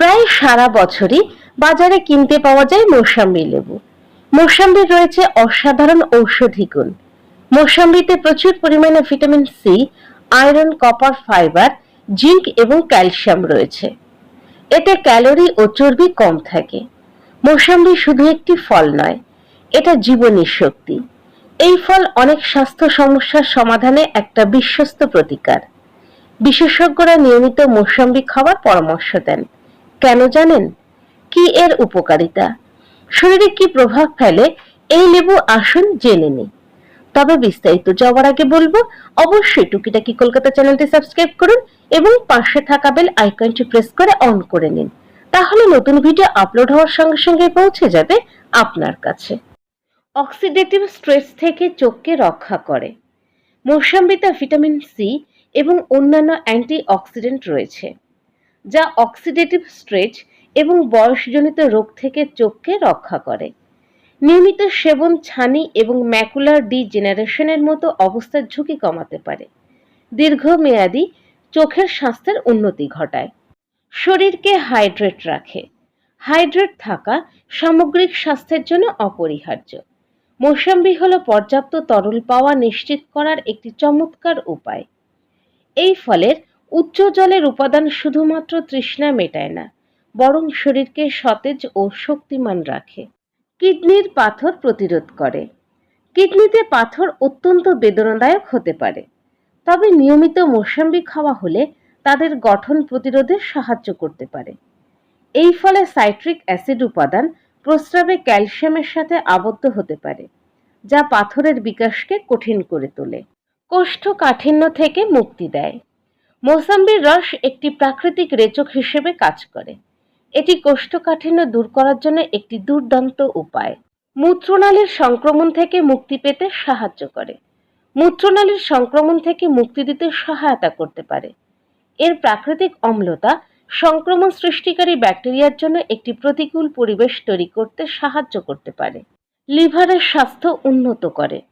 প্রায় সারা বছরই বাজারে কিনতে পাওয়া যায় মৌসাম্বি লেবু। মৌসাম্বির রয়েছে অসাধারণ ঔষধি গুণ। মৌসাম্বিতে প্রচুর পরিমাণে vitamin C, iron, copper, fibre, zinc এবং ক্যালসিয়াম রয়েছে। এতে ক্যালোরি ও চর্বি কম থাকে। মৌসাম্বি শুধু একটি ফল নয়, এটা জীবনী শক্তি। এই ফল অনেক স্বাস্থ্য সমস্যার সমাধানে একটা বিশ্বস্ত প্রতিকার। বিশেষজ্ঞরা নিয়মিত মৌসাম্বি খাওয়ার পরামর্শ দেন। কেন জানেন? কি এর উপকারিতা? শরীরে কি প্রভাব ফেলে? এই লেবু আসুন জেনে নিই। তবে বিস্তারিত যাওয়ার আগে বলব, অবশ্যই টুকিটাকি কলকাতা চ্যানেলটি সাবস্ক্রাইব করুন এবং পাশে থাকা বেল আইকনটি প্রেস করে অন করে নিন। তাহলে নতুন ভিডিও আপলোড হওয়ার সঙ্গে সঙ্গে পৌঁছে যাবে আপনার কাছে। অক্সিডেটিভ স্ট্রেস থেকে চোখকে রক্ষা করে। মৌসাম্বিতে ভিটামিন সি এবং অন্যান্য অ্যান্টি অক্সিডেন্ট রয়েছে, যা অক্সিডেটিভ স্ট্রেচ এবং বয়সজনিত রোগ থেকে চোখকে রক্ষা করে। নিয়মিত সেবন, ছানি এবং ম্যাকুলার ডিজেনারেশনের মতো অবস্থার ঝুঁকি কমাতে পারে। দীর্ঘমেয়াদী চোখের স্বাস্থ্যের উন্নতি ঘটায়। শরীরকে হাইড্রেট রাখে। হাইড্রেট থাকা সামগ্রিক স্বাস্থ্যের জন্য অপরিহার্য। মৌসাম্বি হলো পর্যাপ্ত তরল পাওয়া নিশ্চিত করার একটি চমৎকার উপায়। এই ফলের উচ্চ জলের উপাদান শুধুমাত্র তৃষ্ণা মেটায় না, বরং শরীরকে সতেজ ও শক্তিমান রাখে। কিডনির পাথর প্রতিরোধ করে। কিডনিতে পাথর অত্যন্ত বেদনাদায়ক হতে পারে, তবে নিয়মিত মৌসাম্বি খাওয়া হলে তাদের গঠন প্রতিরোধে সাহায্য করতে পারে। এই ফলে সাইট্রিক অ্যাসিড উপাদান প্রস্রাবে ক্যালসিয়ামের সাথে আবদ্ধ হতে পারে, যা পাথরের বিকাশকে কঠিন করে তোলে। কোষ্ঠকাঠিন্য থেকে মুক্তি দেয়। মৌসাম্বির রস একটি প্রাকৃতিক রেচক হিসেবে কাজ করে। এটি কোষ্ঠকাঠিন্য দূর করার জন্য একটি দুর্দান্ত উপায়। মূত্রনালীর সংক্রমণ থেকে মুক্তি পেতে সাহায্য করে। মূত্রনালীর সংক্রমণ থেকে মুক্তি দিতে সহায়তা করতে পারে। এর প্রাকৃতিক অম্লতা সংক্রমণ সৃষ্টিকারী ব্যাকটেরিয়ার জন্য একটি প্রতিকূল পরিবেশ তৈরি করতে সাহায্য করতে পারে। লিভারের স্বাস্থ্য উন্নত করে।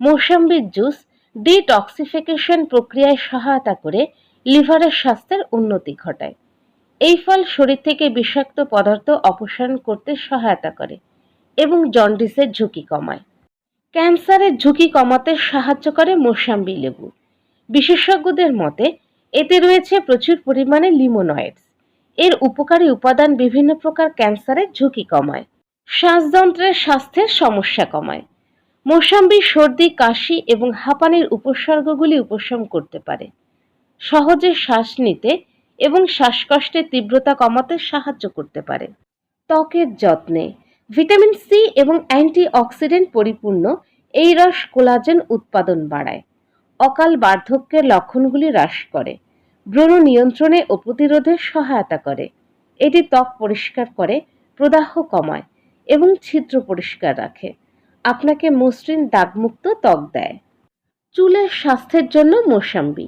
মৌসাম্বির জুস ডিটক্সিফিকেশন প্রক্রিয়ায় সহায়তা করে লিভারের স্বাস্থ্যের উন্নতি ঘটায়। এই ফল শরীর থেকে বিষাক্ত পদার্থ অপসারণ করতে সহায়তা করে এবং জন্ডিসের ঝুঁকি কমায়। ক্যান্সারের ঝুঁকি কমাতে সাহায্য করে মোসাম্বি লেবু। বিশেষজ্ঞদের মতে, এতে রয়েছে প্রচুর পরিমাণে লিমোনয়েডস। এর উপকারী উপাদান বিভিন্ন প্রকার ক্যান্সারের ঝুঁকি কমায়, শ্বাসযন্ত্রের স্বাস্থ্যের সমস্যা কমায়, মোসাম্বি, সর্দি, কাশি এবং হাঁপানির উপসর্গগুলি উপশম করতে পারে। সহজে শ্বাস নিতে এবং শ্বাসকষ্টের তীব্রতা কমাতে সাহায্য করতে পারে। ত্বকের যত্নে ভিটামিন সি এবং অ্যান্টি অক্সিডেন্ট পরিপূর্ণ এই রস কোলাজেন উৎপাদন বাড়ায়। অকাল বার্ধক্যের লক্ষণগুলি হ্রাস করে। ব্রণ নিয়ন্ত্রণে ও প্রতিরোধে সহায়তা করে। এটি ত্বক পরিষ্কার করে, প্রদাহ কমায় এবং ছিদ্র পরিষ্কার রাখে। আপনাকে মসৃণ দাগমুক্ত ত্বক দেয়। চুলের স্বাস্থ্যের জন্য মোসাম্বি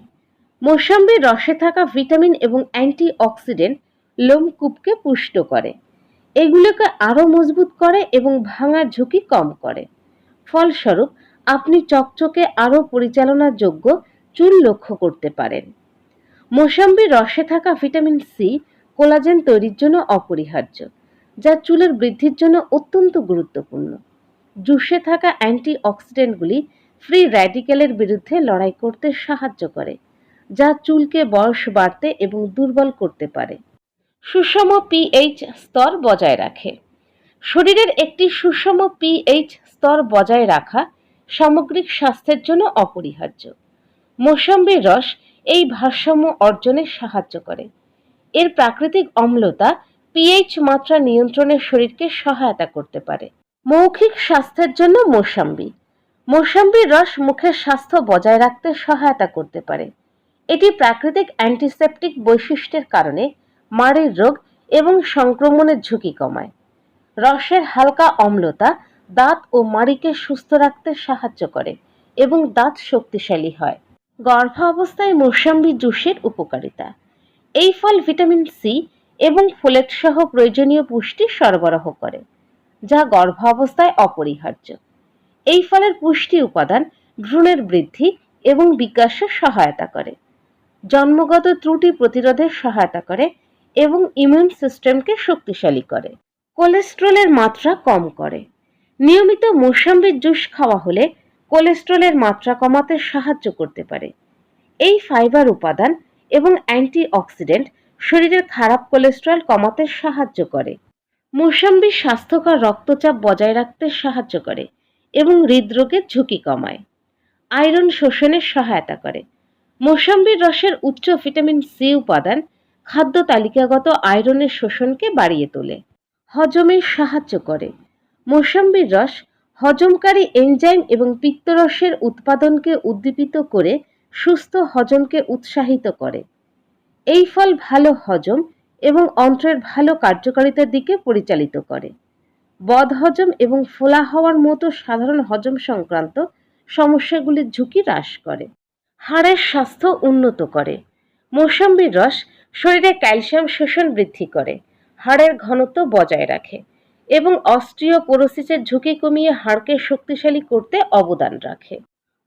মোসাম্বির রসে থাকা ভিটামিন এবং অ্যান্টি অক্সিডেন্ট লোমকূপকে পুষ্ট করে। এগুলোকে আরও মজবুত করে এবং ভাঙার ঝুঁকি কম করে। ফলস্বরূপ, আপনি চকচকে আরও পরিচালনাযোগ্য চুল লক্ষ্য করতে পারেন। মোসাম্বির রসে থাকা ভিটামিন সি কোলাজেন তৈরির জন্য অপরিহার্য, যা চুলের বৃদ্ধির জন্য অত্যন্ত গুরুত্বপূর্ণ। জুসে থাকা অ্যান্টি অক্সিডেন্টগুলি ফ্রি র্যাডিক্যালের বিরুদ্ধে লড়াই করতে সাহায্য করে, যা চুলকে বয়স বাড়তে এবং দুর্বল করতে পারে। সুষম পিএইচ স্তর বজায় রাখে। শরীরের একটি সুষম পিএইচ স্তর বজায় রাখা সামগ্রিক স্বাস্থ্যের জন্য অপরিহার্য। মৌসম্বির রস এই ভারসাম্য অর্জনে সাহায্য করে। এর প্রাকৃতিক অম্লতা পিএইচ মাত্রা নিয়ন্ত্রণে শরীরকে সহায়তা করতে পারে। মৌখিক স্বাস্থ্যের জন্য মৌসাম্বি। মৌসাম্বির রস মুখের স্বাস্থ্য বজায় রাখতে সহায়তা করতে পারে। এটি প্রাকৃতিক অ্যান্টিসেপটিক বৈশিষ্ট্যের কারণে মাড়ির রোগ এবং সংক্রমণের ঝুঁকি কমায়। রসের হালকা অম্লতা দাঁত ও মাড়িকে সুস্থ রাখতে সাহায্য করে এবং দাঁত শক্তিশালী হয়। গর্ভাবস্থায় মৌসাম্বি জুসের উপকারিতা। এই ফল ভিটামিন সি এবং ফোলেট সহ প্রয়োজনীয় পুষ্টি সরবরাহ করে, যা গর্ভাবস্থায় অপরিহার্য। এই ফলের পুষ্টি উপাদান ভ্রূণের বৃদ্ধি এবং বিকাশে সহায়তা করে। জন্মগত ত্রুটি প্রতিরোধে সহায়তা করে এবং ইমিউন সিস্টেমকে শক্তিশালী করে। কোলেস্ট্রলের মাত্রা কম করে। নিয়মিত মোসাম্বির জুস খাওয়া হলে কোলেস্ট্রলের মাত্রা কমাতে সাহায্য করতে পারে। এই ফাইবার উপাদান এবং অ্যান্টিঅক্সিডেন্ট শরীরের খারাপ কোলেস্ট্রল কমাতে সাহায্য করে। মোসাম্বি স্বাস্থ্যকর রক্তচাপ বজায় রাখতে সাহায্য করে এবং হৃদরোগের ঝুঁকি কমায়। আয়রন শোষণে সহায়তা করে। মোসাম্বির রসের উচ্চ ভিটামিন সি উপাদান খাদ্য তালিকাগত আয়রনের শোষণকে বাড়িয়ে তোলে। হজমে সাহায্য করে। মোসাম্বির রস হজমকারী এনজাইম এবং পিত্তরসের উৎপাদনকে উদ্দীপিত করে সুস্থ হজমকে উৎসাহিত করে। এই ফল ভালো হজম এবং অন্ত্রের ভালো কার্যকারিতার দিকে পরিচালিত করে। বদহজম এবং ফোলা হওয়ার মতো সাধারণ হজম সংক্রান্ত সমস্যাগুলির ঝুঁকি হ্রাস করে। হাড়ের স্বাস্থ্য উন্নত করে। মৌসম্বির রস শরীরে ক্যালসিয়াম শোষণ বৃদ্ধি করে। হাড়ের ঘনত্ব বজায় রাখে। এবং অস্ট্রিওপোরোসিসের ঝুঁকি কমিয়ে হাড়কে শক্তিশালী করতে অবদান রাখে।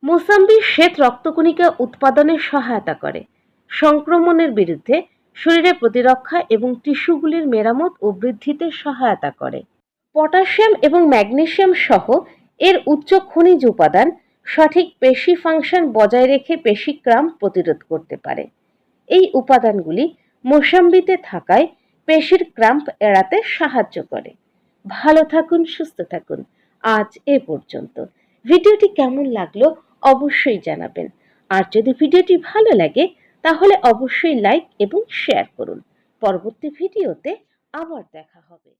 মোসাম্বি শ্বেত রক্তকণিকা উৎপাদনে সহায়তা করে। সংক্রমণের বিরুদ্ধে শরীরে প্রতিরক্ষা এবং টিস্যুগুলির মেরামত ও বৃদ্ধিতে সহায়তা করে। পটাশিয়াম এবং ম্যাগনেশিয়াম সহ এর উচ্চ খনিজ উপাদান সঠিক পেশি ফাংশন বজায় রেখে পেশিক্রাম প্রতিরোধ করতে পারে। এই উপাদানগুলি মোসাম্বিতে থাকায় পেশির ক্রাম্প এড়াতে সাহায্য করে। ভালো থাকুন, সুস্থ থাকুন। আজ এ পর্যন্ত। ভিডিওটি কেমন লাগল অবশ্যই জানাবেন। আর যদি ভিডিওটি ভালো লাগে, তাহলে অবশ্যই লাইক এবং শেয়ার করুন। পরবর্তী ভিডিওতে আবার দেখা হবে।